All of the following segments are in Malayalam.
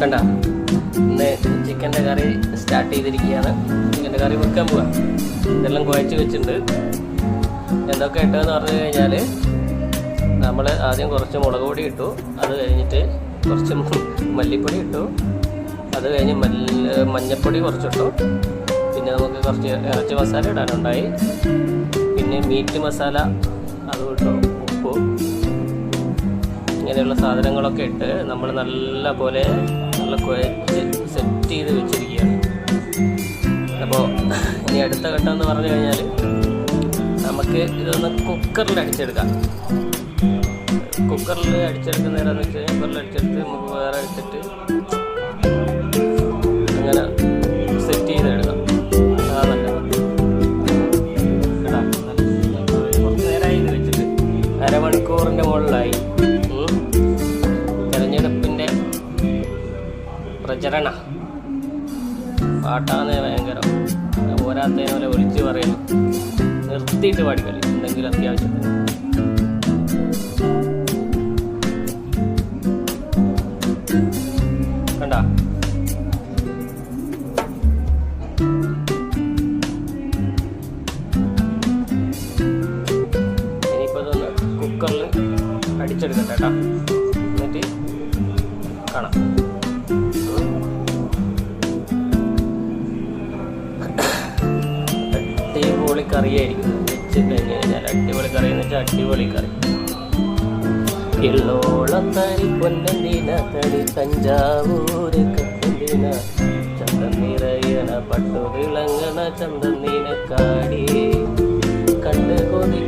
കണ്ട. ഇന്ന് ചിക്കന്റെ കറി സ്റ്റാർട്ട് ചെയ്തിരിക്കുകയാണ്. ചിക്കന്റെ കറി വെക്കാൻ പോവാ. ഇതെല്ലാം കുഴച്ച് വെച്ചിട്ടുണ്ട്. എന്തൊക്കെ ഇട്ടതെന്ന് പറഞ്ഞു കഴിഞ്ഞാൽ നമ്മൾ ആദ്യം കുറച്ച് മുളക് പൊടി ഇട്ടു. അത് കഴിഞ്ഞിട്ട് കുറച്ച് മല്ലിപ്പൊടി ഇട്ടു. അത് കഴിഞ്ഞ് മഞ്ഞപ്പൊടി കുറച്ചിട്ടു. പിന്നെ നമുക്ക് കുറച്ച് ഇറച്ചി മസാല ഇടാനുണ്ടായി. പിന്നെ മീറ്റ് മസാല അതും ഇട്ടു. ഉപ്പ്. ഇങ്ങനെയുള്ള സാധനങ്ങളൊക്കെ ഇട്ട് നമ്മൾ നല്ല പോലെ കുഴച്ച് സെറ്റ് ചെയ്ത് വെച്ചിരിക്കുകയാണ്. അപ്പോൾ ഇനി അടുത്ത ഘട്ടം എന്ന് പറഞ്ഞു കഴിഞ്ഞാൽ നമുക്ക് ഇതൊന്ന് കുക്കറിൽ അടിച്ചെടുക്കാം. കുക്കറിൽ അടിച്ചെടുക്കുന്ന നേരം വെച്ച് കഴിഞ്ഞാൽ കുക്കറിൽ അടിച്ചെടുത്ത് നമുക്ക് വേറെ എടുത്തിട്ട് അങ്ങനെ സെറ്റ് ചെയ്തെടുക്കാം. അതാ നല്ലത്. കേട്ടോ? കുറച്ച് നേരമായി ഇത് വെച്ചിട്ട് അരമണിക്കൂറിന്റെ മുകളിലായി. ഉം. പ്രചരണ പാട്ടാണ് ഭയങ്കരം. പോരാത്തതിനെ പോലെ വിളിച്ചു പറയുന്നു. നിർത്തിയിട്ട് പാടിക്കളി എന്തെങ്കിലും അത്യാവശ്യത്തിന്. കണ്ട? കുക്കറിൽ അടിച്ചെടുക്കട്ടെ കേട്ടോ. എന്നിട്ട് കാണാം. കറിയായിരിക്കും. വെച്ച് കഴിഞ്ഞ് കഴിഞ്ഞാൽ അടിപൊളി കറി എന്ന് വെച്ചാൽ അടിപൊളി കറി. ഇള്ളോളം തരി പൊന്നന്തിന തരി തഞ്ചാവൂര് കത്തന്തിന. ചന്തം നിറയണ പട്ടു വിളങ്ങണ ചന്തം നിനക്കാടി. കണ്ട് കൊതിച്ചവർ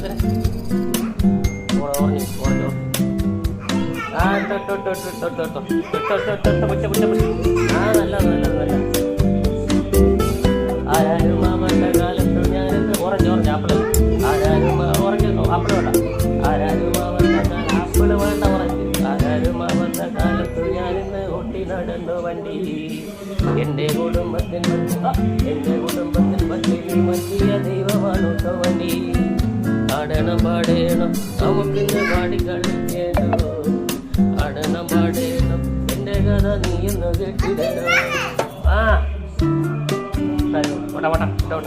എന്റെ ആ നല്ല നല്ല നല്ല നടന്നു വണ്ടി. എന്റെ കുടുംബത്തിൽ എന്റെ കുടുംബത്തിൽ പറ്റി ആടണം പാടേണം നമുക്കിന്ന് പാടി കളിക്കേണ്ടോ ആടണം പാടേണം എന്റെ കഥ നീ എന്ന് കേട്ടിടണം ആ. വട വട വട